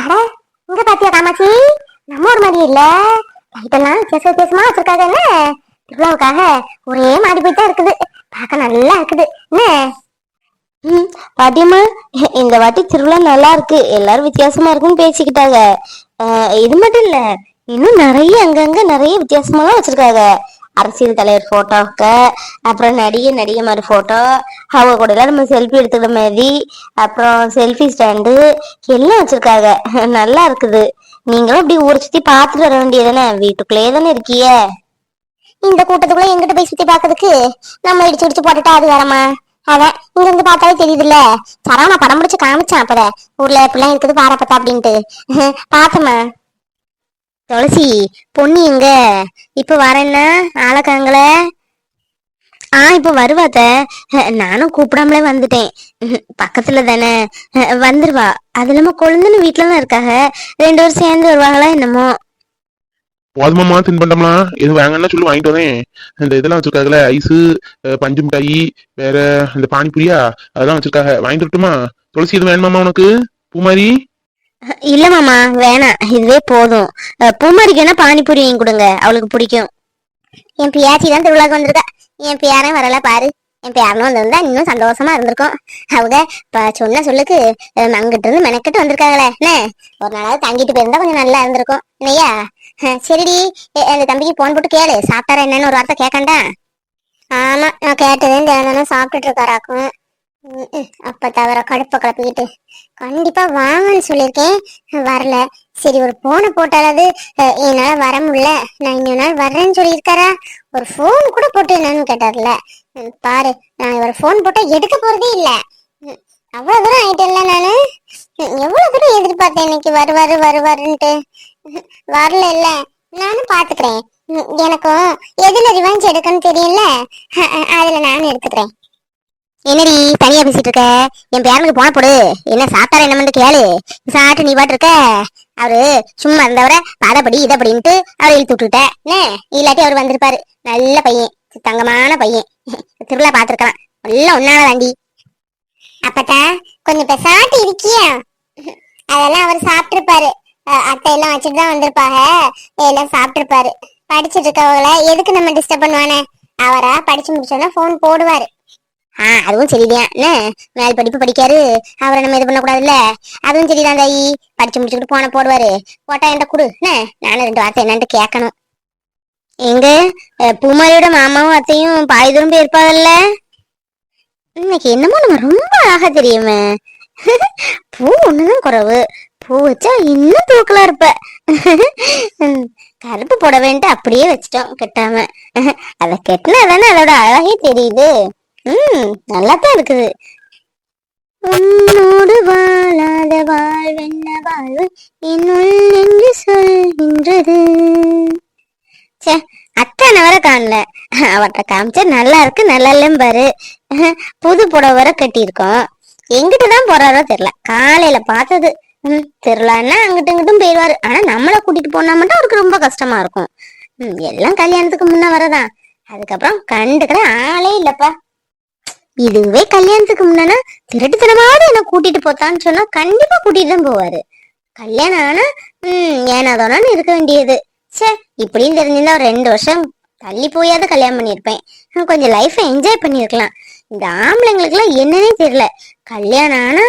அட இங்க பாத்தியா காமாட்சி? நம்ம ஒரு மாதிரி இல்ல. லைட்டெல்லாம் வித்தியாச வித்தியாசமா வச்சிருக்காங்க என்ன? திருவிழாவுக்காக ஒரே மாடி போய் தான் இருக்குது. பார்க்க நல்லா இருக்குது. என்ன? ம் பாட்டியம்மா இந்த வாட்டி திருவிழா நல்லா இருக்கு. எல்லாரும் வித்தியாசமா இருக்குன்னு பேசிக்கிட்டாங்க. இது மட்டும் இல்ல இன்னும் நிறைய அங்கங்க நிறைய வித்தியாசமாலாம் வச்சிருக்காங்க. அரசியல் தலைவர் ஃபோட்டோவுக்கு அப்புறம் நடிகை நடிகை மாதிரி போட்டோ அவங்க கூட எல்லாம் நம்ம செல்ஃபி எடுத்துக்கிற மாதிரி அப்புறம் செல்ஃபி ஸ்டாண்டு எல்லாம் வச்சிருக்காங்க. நல்லா இருக்குது. நீங்களும் அப்படி ஊரை சுத்தி பார்த்துட்டு வர வேண்டியதானே வீட்டுக்குள்ளேயே தானே இருக்கிய? இந்த கூட்டத்துக்குள்ள எங்கிட்ட போய் சுத்தி பார்க்கறதுக்கு நம்ம இடிச்சு இடிச்சு போட்டுட்டா அது வரமா அதான் இங்க இருந்து பார்த்தாலே தெரியுதுல்ல. சரவணா படம் முடிச்சு காமிச்சான் அப்பத ஊர்ல இப்படிலாம் இருக்குது பாரப்பத்தா அப்படின்ட்டு. பார்த்தம்மா துளசி பொண்ணு எங்க? இப்ப வரேன்னா ஆளக்காங்கள ஆ இப்ப வருவாத்த நானும் கூப்பிடாமலே வந்துட்டேன். பக்கத்துல தானே. வந்துருவா. அது இல்லாம கொழுந்துன்னு வீட்டுல தான் இருக்காங்க. ரெண்டு பேரும் சேர்ந்து வருவாங்களா என்னமோ. போதுமாமா தின்பண்டம்லாம் எதுவும் வாங்கன்னா சொல்லி வாங்கிட்டு வந்தேன் இந்த இதெல்லாம் வச்சிருக்காங்கல்ல ஐஸு பஞ்சு மிட்டாயி வேற இந்த பானிபூரியா? அதெல்லாம் வச்சிருக்காங்க. வாங்கிட்டு வரட்டுமா? துளசி எதுவும் வேணுமாமா உனக்கு? பூமாரி? இல்ல மாமா வேணாம். இதுவே போதும். பூமாரிக்கு வேணா பானிபூரி வாங்கி கொடுங்க. அவளுக்கு பிடிக்கும். என் பியாச்சி தான் திருவிழாக்கு வந்திருக்கா. என் பியாரன் வரல பாரு. என் பேரனும் வந்திருந்தா இன்னும் சந்தோஷமா இருந்திருக்கும். அவங்க சொன்ன சொல்லுக்கு அஹ், அங்கிட்டு இருந்து மெனக்கிட்டு வந்திருக்காங்களே. என்ன ஒரு நாளாவது தங்கிட்டு போயிருந்தா கொஞ்சம் நல்லா இருந்திருக்கும். இல்லையா சரிடி. அந்த தம்பிக்கு போன் போட்டு கேளு. சாப்பிட்டாரா என்னன்னு ஒரு வார்த்தை கேட்கண்டா ஆமா நான் கேட்டதே தினம் சாப்பிட்டுட்டு இருக்காராக்கும். அப்ப தவிர கடுப்ப கிளப்பிக்கிட்டு கண்டிப்பா வாங்கன்னு சொல்லியிருக்கேன். வரல. சரி ஒரு போனை போட்டாலாவது என்னால வர முடியல. நான் இன்னொரு நாள் வர்றேன்னு சொல்லியிருக்காரா? ஒரு ஃபோன் கூட போட்டு என்னன்னு கேட்டார்ல பாரு. நான் ஒரு ஃபோன் போட்டா எடுக்க போறதே இல்ல. ம், அவ்வளவு தூரம் ஆயிட்டேன்ல நானு? எவ்வளவு தூரம் எதிர்பார்த்தேன் இன்னைக்கு வருவாரு வருவாருன்ட்டு வரல இல்ல நானும் பாத்துக்கிறேன். எனக்கும் எதுல ரிவாஞ்ச் எடுக்கன்னு தெரியல அதுல நானும் எடுத்துக்கிறேன். என்னடி தனியா பேசிட்டு இருக்க? என் பேரனுக்கு போன போடு. என்ன சாப்பிட்டாரா என்னமென்று கேளு. சாப்பிட்டு நீ பாட்டு இருக்க. அவரு சும்மா இருந்தவரை பதப்படி இதப்படின்ட்டு அவரை இழுத்து விட்டுட்டேன் என்ன? இல்லாட்டி அவர் வந்திருப்பாரு. நல்ல பையன். தங்கமான பையன். திருவிழா பாத்திருக்கலாம் எல்லாம் ஒன்னால தாண்டி அப்பட்டா கொஞ்சம் பெசாட்டு இருக்கியா? அதெல்லாம் அவர் சாப்பிட்டிருப்பாரு. அஹ் அத்தை எல்லாம் வச்சுட்டு தான் வந்திருப்பாங்க எல்லாம் சாப்பிட்டுருப்பாரு. படிச்சிட்டு இருக்கவங்கள எதுக்கு நம்ம டிஸ்டர்ப் பண்ணுவானே? அவரா படிச்சு முடிச்சோன்னா ஃபோன் போடுவாரு. ஆ அதுவும் சரிதான். என்ன? மேல் படிப்பு படிக்காரு. அவரை நம்ம இது பண்ணக்கூடாதுல்ல? அதுவும் சரிதான் தாயி. படிச்சு முடிச்சுக்கிட்டு போன போடுவாரு. போட்டா என்கிட்ட கொடு. என்ன? நானும் ரெண்டு வார்த்தை என்னன்ட்டு கேட்கணும். எங்க? பூமாரியோட மாமாவும் அத்தையும் பாதி தூரம் போயிருப்பாங்கல்ல இன்னைக்கு என்னமோ நம்ம ரொம்ப அழகா தெரியுமே. பூ ஒண்ணுதான் குறைவு. பூ வச்சா இன்னும் தூக்கலா இருப்ப. கருப்பு போட புடவைன்ட்டு அப்படியே வச்சிட்டோம் கெட்டாம. அதை கெட்டினா தானே அதோட அழகே தெரியுது. ம் நல்லாத்தான் இருக்குது. உன்னோடு வாழாத வாழ்வென்ன வாழ்வு? என்னுள் என்று சொல்கின்றது? ச்சே அத்தனை வர காணல. அவர்கிட்ட காமிச்சா நல்லா இருக்கு நல்லா இல்லைன்னு பாரு. புது புடவை வர கட்டியிருக்கோம். எங்கிட்டு தான் போறாரோ தெரியல. காலையில பார்த்தது ம் திருவிழான்னா அங்கிட்டு இங்கிட்டும் போயிடுவாரு. ஆனா நம்மள கூட்டிட்டு போனா மட்டும் அவருக்கு ரொம்ப கஷ்டமா இருக்கும். எல்லாம் கல்யாணத்துக்கு முன்ன வரதான். அதுக்கப்புறம் கண்டுக்கிற ஆளே இல்லப்பா. இதுவே கல்யாணத்துக்கு முன்னா திருட்டுத்தனமாவது என்ன கூட்டிட்டு போத்தான்னு சொன்னா கண்டிப்பா கூட்டிட்டு தான் போவாரு. கல்யாணம் ஆனா உம் ஏனாதோனான்னு இருக்க வேண்டியது. ச்சே இப்படின்னு தெரிஞ்சிருந்தா ஒரு ரெண்டு வருஷம் தள்ளி போயாவது கல்யாணம் பண்ணியிருப்பேன் கொஞ்சம் லைஃப்பை என்ஜாய் பண்ணியிருக்கலாம் இந்த ஆம்பளைங்களுக்குலாம் என்னன்னே தெரியல. கல்யாணம் ஆனா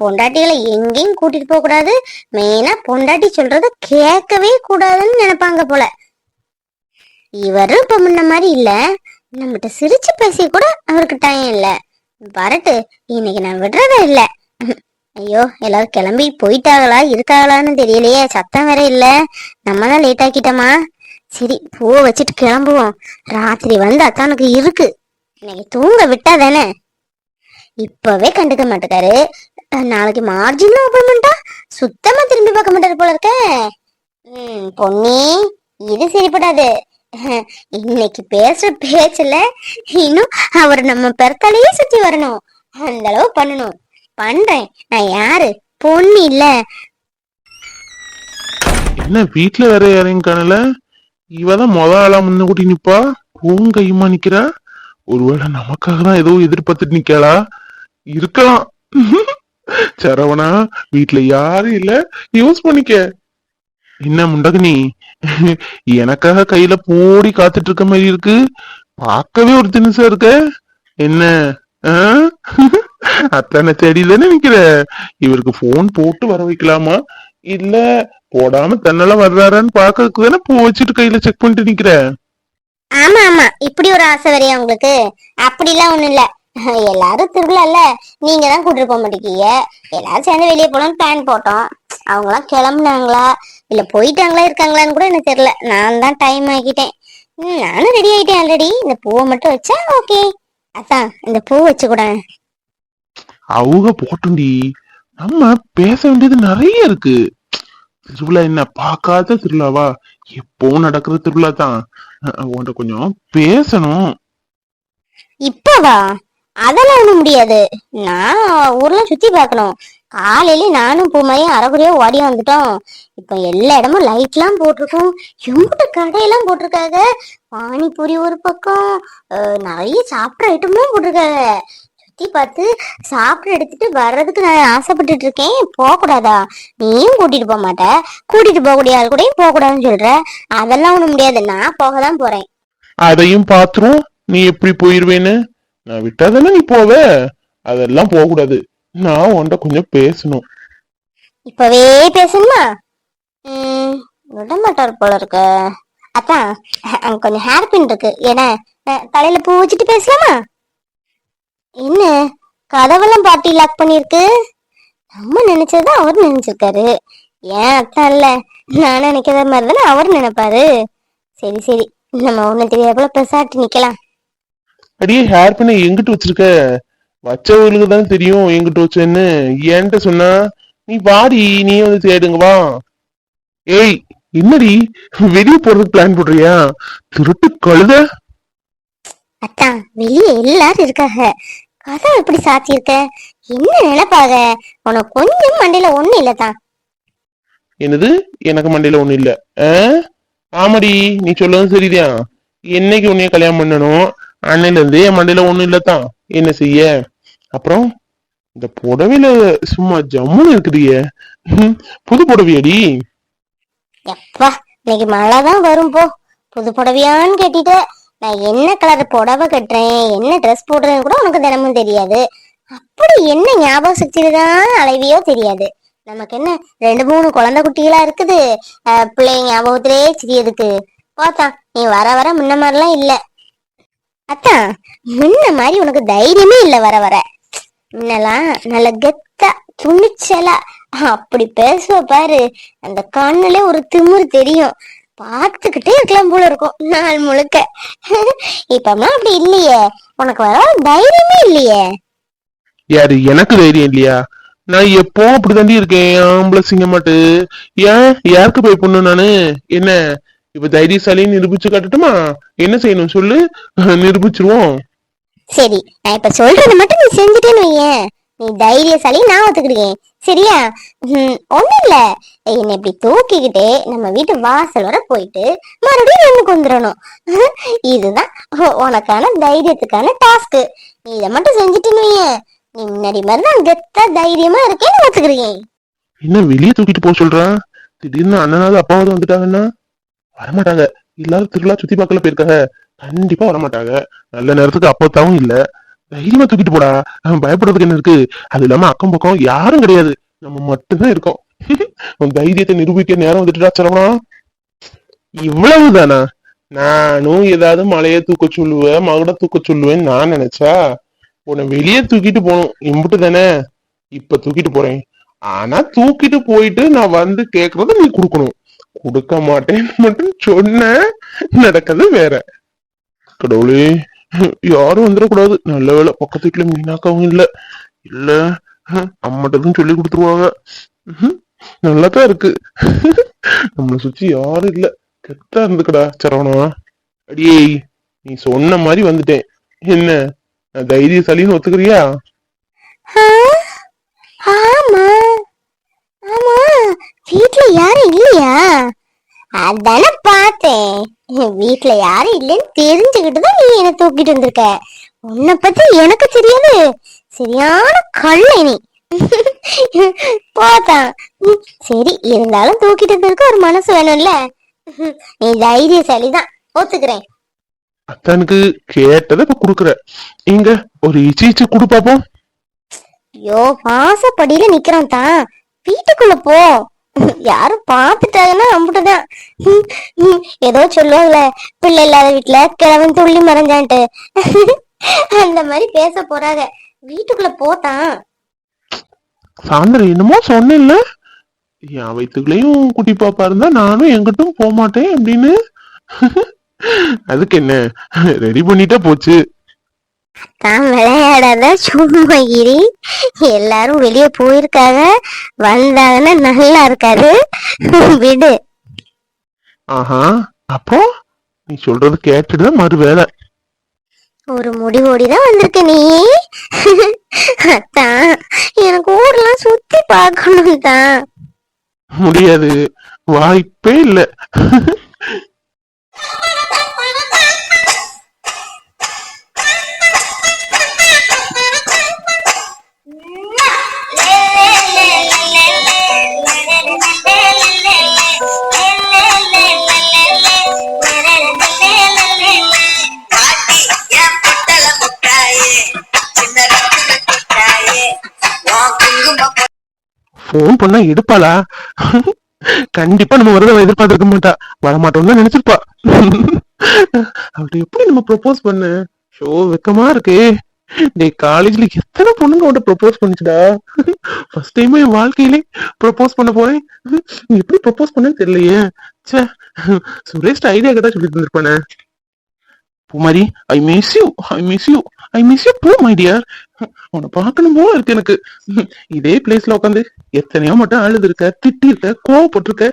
பொண்டாட்டிகளை எங்கேயும் கூட்டிட்டு போக கூடாது. மெயினா பொண்டாட்டி சொல்றத கேட்கவே கூடாதுன்னு நினைப்பாங்க போல. இவரும் இப்ப முன்ன மாதிரி இல்லை. நம்மகிட்ட சிரிச்சு பேசி கூட அவருக்கு டைம் இல்ல. வரட்டு இன்னைக்கு நான் விடுறதே இல்ல. ஐயோ எல்லாரும் கிளம்பி போயிட்டாங்களா இருக்காங்களான்னு தெரியலையே. சத்தம் வேற இல்ல. நம்ம தான் லேட் ஆக்கிட்டோமா? சரி பூ வச்சுட்டு கிளம்புவோம். ராத்திரி வந்து அத்தானுக்கு இருக்கு. இன்னைக்கு தூங்க விட்டா தானே? இப்பவே கண்டுக்க மாட்டேக்காரு. நாளைக்கு மார்ஜின் ஓபன் பண்ணிட்டா சுத்தமா திரும்பி பார்க்க மாட்டாரு போல இருக்க. ம் பொன்னி இது சரிப்படாது. இன்னைக்கு பேசுற பேச்சுல இன்னும் அவர் நம்ம பெருத்தாலேயே சுத்தி வரணும். அந்த அளவு பண்ணணும். பண்றேன். நான் யாரு? பொண்ணு இல்ல. என்ன வீட்டுல வேற யாரையும் காணல? இவதான் மொத ஆளா முன்ன கூட்டி நிப்பா? பூவும் கையுமா நிக்கிறா? ஒருவேளை நமக்காக தான் ஏதோ எதிர்பார்த்துட்டு நிக்காளா இருக்கலாம். சரவணா வீட்டுல யாரும் இல்ல. யூஸ் பண்ணிக்க. என்ன முண்டகனி? எனக்காக கையில போடி காத்துட்டு இருக்க மாதிரி இருக்கு. பார்க்கவே ஒரு தினுசா இருக்க. என்ன? அத்தனை செடி தானே நிக்கிற? இவருக்கு போன் போட்டு வர வைக்கலாமா? இல்ல போடாம தன்னால வர்றாரான்னு பாக்கறதுக்கு தானே பூ வச்சுட்டு கையில செக் பண்ணிட்டு நிக்கிற? ஆமா ஆமா. இப்படி ஒரு ஆசை வரையா உங்களுக்கு? அப்படிலாம் ஒண்ணும் இல்ல. எல்லாரும் திருவிழால நீங்க தான் கூட்டிட்டு போக மாட்டேங்கீங்க. எல்லாரும் சேர்ந்து வெளியே போலாம்னு பிளான் போட்டோம். அவங்க எல்லாம் கிளம்புனாங்களா? இல்ல போயிட்டாங்களா இருக்காங்களான்னு கூட எனக்கு தெரியல. நான் தான் டைம் ஆக்கிட்டேன் ம், நானும் ரெடி ஆயிட்டேன் ஆல்ரெடி இந்த பூவை மட்டும் வச்சா ஓகே அதான் இந்த பூ வச்சு கூட. அவங்க போட்டுண்டி. நம்ம பேச வேண்டியது நிறைய இருக்கு. திருவிழா என்ன பார்க்காத திருவிழாவா? எப்பவும் நடக்கிற திருவிழா தான்? உன்கிட்ட கொஞ்சம் பேசணும். இப்பவா? அதெல்லாம் ஒண்ணும் முடியாது. நான் ஊர்ல சுத்தி பார்க்கணும். காலையிலே நானும் பூ மாதிரி ஓடி வந்துட்டோம். இப்போ எல்லா இடமும் லைட்லாம் போட்டிருக்கோம். எங்கிட்ட கடையெல்லாம் போட்டிருக்காங்க. பானிபூரி ஒரு பக்கம் நிறைய சாப்பிட்ற ஐட்டமும் போட்டிருக்காங்க. சுத்தி பார்த்து சாப்பிட எடுத்துட்டு வர்றதுக்கு நான் ஆசைப்பட்டுட்டு இருக்கேன். போக கூடாதா நீயும் கூட்டிட்டு போக மாட்ட. கூட்டிட்டு போகக்கூடிய ஆள் கூடயும் போக கூடாதுன்னு சொல்ற. அதெல்லாம் ஒன்றும் முடியாது. நான் போக தான் போறேன். அதையும் பாத்துரும். நீ எப்படி போயிருவேன்னு? நான் விட்டாதானே நீ போவ? அதெல்லாம் போக கூடாது நான் உன்கிட்ட கொஞ்சம் பேசணும். இப்பவே பேசணுமா? விட மாட்டார் போல இருக்கு அதான் அங்க கொஞ்சம் ஹேர் பின் இருக்கு. ஏன்னா தலையில பூ வச்சுட்டு பேசலாமா? என்ன கதவெல்லாம் பாட்டி லாக் பண்ணிருக்கு நம்ம நினைச்சது அவர் நினைச்சிருக்காரு. ஏன் அத்தான் இல்ல? நான் நினைக்கிற மாதிரி தானே அவர் நினைப்பாரு. சரி சரி. நம்ம ஒண்ணு தெரியாத பெருசாட்டி நிக்கலாம். அடியே ஹேர் பண்ண எங்கிட்டு வச்சிருக்க? வச்சவங்களுக்கு தான் தெரியும் எங்கிட்டு வச்சேன்னு. ஏன்ட்ட சொன்னா நீ வாடி நீ வந்து தேடுங்க வா. ஏய் என்னடி? வெளிய போறதுக்கு பிளான் போடுறியா? திருட்டு கழுத. அத்தான் வெளியே எல்லாரும் இருக்காங்க. கதை எப்படி சாத்தியிருக்க? என்ன நினைப்பாக உனக்கு கொஞ்சம் மண்டையில ஒண்ணு இல்லதான் என்னது? எனக்கு மண்டையில ஒண்ணு இல்ல? ஆமாடி நீ சொல்லவும் சரிதான். என்னைக்கு உன்னைய கல்யாணம் பண்ணணும்? அன்னையில இருந்து என் மண்டையில ஒண்ணும் இல்லதான் என்ன செய்ய? அப்புறம் இந்த புடவையில சும்மா ஜம்முன்னு இருக்குதுயே. புது புடவையடி. எப்பா இன்னைக்கு மழை தான் வரும் போ. புது புடவையான்னு கேட்டிட்டு நான் என்ன கலர் புடவை கட்டுறேன் என்ன ட்ரெஸ் போடுறேன்னு கூட உனக்கு தினமும் தெரியாது. அப்படி என்ன ஞாபக சக்தியில்தான் அலைவியோ தெரியாது. நமக்கு என்ன ரெண்டு மூணு குழந்தை குட்டிகளா இருக்குது. பிள்ளைங்க ஞாபகத்திலே சிரியதுக்கு பார்த்தா நீ வர வர முன்ன மாதிரிலாம் இல்ல. அத்தான் முன்ன மாதிரி உனக்கு தைரியமே இல்ல வர வர. முன்னெல்லாம் நல்ல கெத்தா துணிச்சலா. அப்படி பேசுவ பாரு அந்த கண்ணுல ஒரு திமிரு தெரியும். பார்த்துக்கிட்டே இருக்கலாம் போல இருக்கும் நாள் முழுக்க. இப்பமா அப்படி இல்லையே. உனக்கு வர தைரியமே இல்லையே. யாரு எனக்கு தைரியம் இல்லையா? நான் எப்போ அப்படிதாண்டி இருக்கேன் ஆம்பளை சிங்கமாட்டு ஏன் யாருக்கு போய் பொண்ணு நானு? என்ன இப்ப தைரியசாலின்னு நிரூபிச்சு காட்டட்டுமா? என்ன செய்யணும் சொல்லு. நிரூபிச்சிருவோம். சரி நான் இப்ப சொல்றது மட்டும் நீ செஞ்சுட்டேன்னு வையேன். நீ தைரியசாலி நான் ஒத்துக்கிடுவேன். சரியா? ம், ஒண்ணும் இல்ல. என்னை இப்படி தூக்கிக்கிட்டே நம்ம வீட்டு வாசல் வர போயிட்டு மறுபடியும் ஒண்ணுக்கு வந்துடணும். இதுதான் உனக்கான தைரியத்துக்கான டாஸ்க்கு. நீ இதை மட்டும் செஞ்சுட்டேன்னு வையேன். நீ முன்னாடி மாதிரி தான் கெத்தா தைரியமா இருக்கேன்னு ஒத்துக்கிடுவேன். என்ன வெளியே தூக்கிட்டு போக சொல்ற? திடீர்னு அண்ணனாவது அப்பாவது வந்துட்டாங்கன்னா? வரமாட்டாங்க. எல்லாரும் திருவிழா சுத்தி பார்க்கல போயிருக்காங்க. கண்டிப்பா வரமாட்டாங்க நல்ல நேரத்துக்கு அப்பத்தாவும் இல்ல. தைரியமா தூக்கிட்டு போடா. பயப்படுறதுக்கு என்ன இருக்கு? அது இல்லாம அக்கம் பக்கம் யாரும் கிடையாது. நம்ம மட்டும்தான் இருக்கோம். உன் தைரியத்தை நிரூபிக்க நேரம் வந்துட்டுடா சரவணா. இவ்வளவுதானா? நானும் ஏதாவது மலைய தூக்க சொல்லுவேன் மகுட தூக்க சொல்லுவேன்னு நான் நினைச்சா உன்னை வெளியே தூக்கிட்டு போகணும். இம்புட்டு தானே? இப்ப தூக்கிட்டு போறேன். ஆனா தூக்கிட்டு போயிட்டு நான் வந்து கேக்குறத நீ கொடுக்கணும். கொடுக்க மாட்டேன்னு மட்டும் சொன்ன நடக்கிறது வேற. கடவுளே. யாரும் வந்துடக்கூடாது. நல்ல வேலை பக்கத்து வீட்டுல மீனாக்கவும் இல்ல. இல்ல அம்மட்டதும் சொல்லி கொடுத்துருவாங்க. நல்லாதான் இருக்கு. நம்மளை சுத்தி யாரும் இல்ல. கெத்தா இருந்துக்கடா சரவணா. அடியே நீ சொன்ன மாதிரி வந்துட்டேன். என்ன நான் தைரியசாலின்னு ஒத்துக்கிறியா? ஆமா. ஆமா. வீட்ல யாரும் இல்லையா? அதான பார்த்தேன். வீட்ல யாரும் இல்லைன்னு தெரிஞ்சுக்கிட்டு தான் நீ என்ன தூக்கிட்டு வந்திருக்க. உன்னை பத்தி எனக்கு தெரியாது. சரியான கள்ளை நீ. போதான். சரி இருந்தாலும் தூக்கிட்டு இருக்க ஒரு மனசு வேணும்ல. நீ தைரியசாலிதான். ஒத்துக்கிறேன். அத்தானுக்கு கேட்டதை இப்ப குடுக்குற. இங்க ஒரு இச்சி இச்சி குடு பாப்போம். ஐயோ வாசப்படியில நிக்கிறோம் தான். வீட்டுக்குள்ள போ. யாரும் பாத்துட்டாங்கன்னா அம்புட்டுதான் ஏதோ சொல்லுவாங்கல்ல பிள்ளை இல்லாத வீட்டுல கிழவன் துள்ளி மறைஞ்சான்ட்டு. அந்த மாதிரி பேச போறாங்க. வீட்டுக்குள்ள போதான் சாயந்தரம் என்னமோ சொன்னேன்ல. என் வயிற்றுக்குள்ளேயும் குட்டி பாப்பா இருந்தா நானும் எங்கிட்டும் போக மாட்டேன் அப்படின்னு. அதுக்கு என்ன? ரெடி பண்ணிட்டா போச்சு. தான் விளையாடாத சும்மா இரு. எல்லாரும் வெளியே போயிருக்காங்க. வந்தாங்கன்னா நல்லா இருக்காது. விடு. ஆஹா அப்போ? நீ சொல்றது கேட்டுட்டுதான் மறு வேலை. ஒரு முடிவோடி தான் வந்திருக்க நீ. அத்தான் எனக்கு ஊர்லாம் சுத்தி பார்க்கணும் தான் முடியாது. வாய்ப்பே இல்ல. போன் பண்ணா எடுப்பாளா? கண்டிப்பா நம்ம வரத எதிர்பார்த்திருக்க மாட்டா. வரமாட்டோம்னு தான் நினைச்சிருப்பா. அப்படி எப்படி நம்ம ப்ரொபோஸ் பண்ண? ஷோ வெக்கமா இருக்கு. டே காலேஜ்ல எத்தனை பொண்ணுங்க உன்ட்ட ப்ரொபோஸ் பண்ணிச்சுடா? ஃபர்ஸ்ட் டைம் என் வாழ்க்கையிலே ப்ரொபோஸ் பண்ண போறேன். நீ எப்படி ப்ரொபோஸ் பண்ணேன்னு தெரியலையே. ச்சே. சுரேஷ் ஐடியா கேட்டா சொல்லி தந்திருப்பானே Poomari I miss you I miss you I miss you too my dear உன்னை பார்க்கணும் போல இருக்கு எனக்கு. இதே பிளேஸ்ல உட்காந்து எத்தனையோ மட்டும் அழுது இருக்க திட்டி இருக்க கோவப்பட்டிருக்க.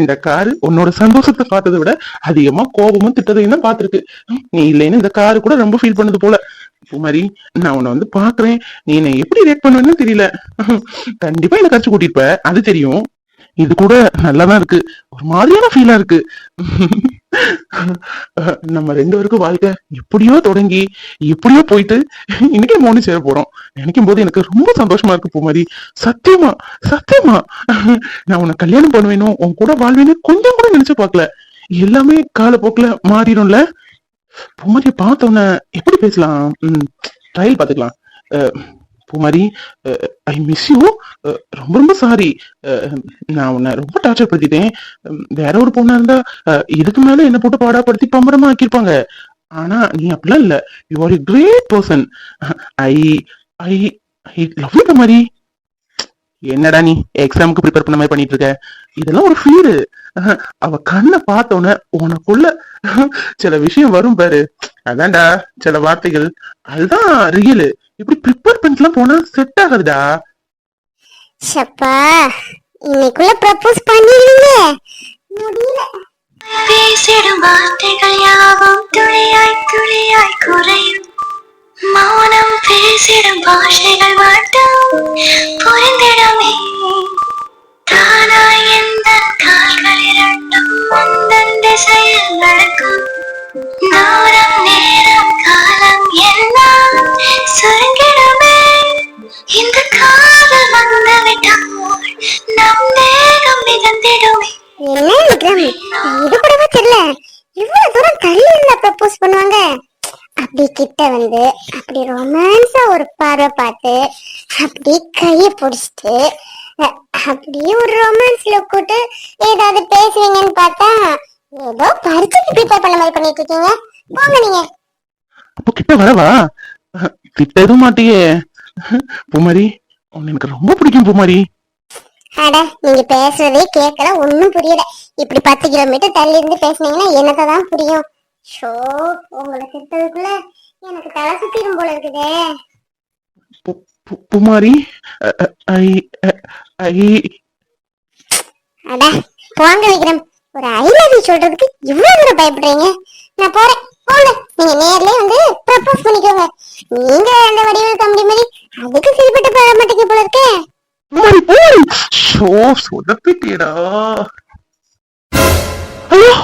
இந்த காரு உன்னோட சந்தோஷத்தை பார்த்ததை விட அதிகமா கோபமும் திட்டதையும் தான் பார்த்திருக்கு. நீ இல்லைன்னு இந்த காரு கூட ரொம்ப ஃபீல் பண்ணது போல. மாதிரி நான் உன்னை வந்து பாக்குறேன் நீ என்னை எப்படி ரியாக்ட் பண்ணுவேன்னு தெரியல. கண்டிப்பா என்ன கடிச்சு கூட்டிட்டு அது தெரியும். இது கூட நல்லாதான் இருக்கு. ஒரு மாதிரியான ஃபீலா இருக்கு. நம்ம ரெண்டு பேருக்கும் வாழ்க்கை எப்படியோ தொடங்கி எப்படியோ போயிட்டு இன்னைக்கே மோனி சேர போறோம். நினைக்கும் போது எனக்கு ரொம்ப சந்தோஷமா இருக்கு பூமாரி சத்தியமா சத்தியமா. நான் உன்னை கல்யாணம் பண்ணுவேனும் உன் கூட வாழ்வேன்னு கொஞ்சம் கூட நினைச்சு பார்க்கல. எல்லாமே காலப்போக்குல மாறிடும்ல. பூமாரிய பார்த்தோன்ன எப்படி பேசலாம்? ட்ரையல் பாத்துக்கலாம் பூமாரி ஐ மிஸ் யூ ரொம்ப ரொம்ப சாரி நான் உன்னை ரொம்ப டார்ச்சர் படுத்திட்டேன். வேற ஒரு பொண்ணா இருந்தா இதுக்கு மேல என்ன போட்டு பாடாப்படுத்தி பம்பரமா ஆக்கியிருப்பாங்க. ஆனா நீ அப்படிலாம் இல்ல. You are a great person I I I love you மாதிரி என்னடா நீ எக்ஸாமுக்கு ப்ரிப்பேர் பண்ண மாதிரி பண்ணிட்டு இருக்க இதெல்லாம் ஒரு ஃபீல் அவ கண்ணை பார்த்த உடனே உனக்குள்ள சில விஷயம் வரும் பாரு. அதான்டா சில வார்த்தைகள் அதுதான் ரியல் இப்படி ப்ரிப்பேர் பண்ணிட்டுலாம் போனா செட் ஆகாதுடா. ஷப்பா இன்னைக்குள்ள ப்ரப்போஸ் பண்ணிடுங்க. முடியல. பேசிடும் வார்த்தைகள் யாவும் துளியாய் துளியாய் குறையும். மௌனம் பேசிடும் பாஷைகள் மட்டும் புரிந்திடமே. தானாய் எந்த பார்வை பார்த்து அப்படி கைய பிடிச்சிட்டு அப்படியே ஒரு ரொமான்ஸ் லுக் விட்டு ஏதாவது பேசுவீங்கன்னு பார்த்தா ஏதோ பரிச்சைக்கு ப்ரிப்பேர் பண்ண மாதிரி பண்ணிட்டு இருக்கீங்க. போங்க நீங்க. அப்போ கிட்ட வரவா திட்ட எதுவும் மாட்டியே. பூமாரி உன்னை எனக்கு ரொம்ப பிடிக்கும் பூமாரி. அட நீங்க பேசுறதே கேட்கல ஒண்ணும் புரியல. இப்படி பத்து கிலோமீட்டர் தள்ளி இருந்து பேசுனீங்கன்னா என்னத்தை தான் புரியும்? ஷோ உங்களை திட்டதுக்குள்ள எனக்கு தலை சுத்திரும் போல இருக்குதே. பூமாரி அட போங்க விக்ரம். ஒரு ஐ லவ் யூ சொல்றதுக்கு இவ்வளவு தூரம் பயப்படுறீங்க. நான் போறேன். போங்க. நீங்க நேர்லயே வந்து ப்ரப்போஸ் பண்ணிக்கோங்க. நீங்க அந்த வடிவில் கம்பி மாதிரி அதுக்கு சரிப்பட்டு போக மாட்டேங்க போல இருக்கே. பூமாரி பூமாரி ஷோ சொதப்பிட்டேடா ஐயோ.